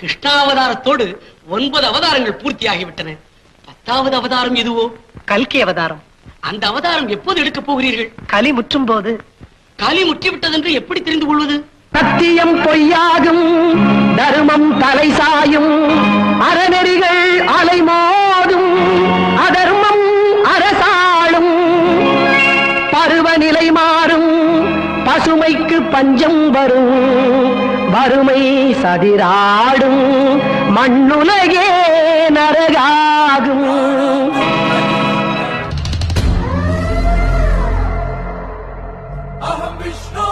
கிருஷ்ணாவதாரத்தோடு ஒன்பது அவதாரங்கள் பூர்த்தியாகிவிட்டன. பத்தாவது அவதாரம் எதுவோ? கல்கி அவதாரம். அந்த அவதாரம் எப்போது எடுக்கப் போகிறீர்கள்? கலி முற்றும் போது. காலி முற்றிவிட்டதென்று எப்படி தெரிந்து கொள்வது? சத்தியம் பொய்யாகும் தர்மம் தலை சாயும் அறநெறிகள் அலைமோதும் அதர்மம் அரசாளும். பருவநிலை மாறும் பசுமைக்கு பஞ்சம் வரும். மறுமை சதிராடும் மண்ணுலகே நரகாகும். அகம் விஷ்ணு.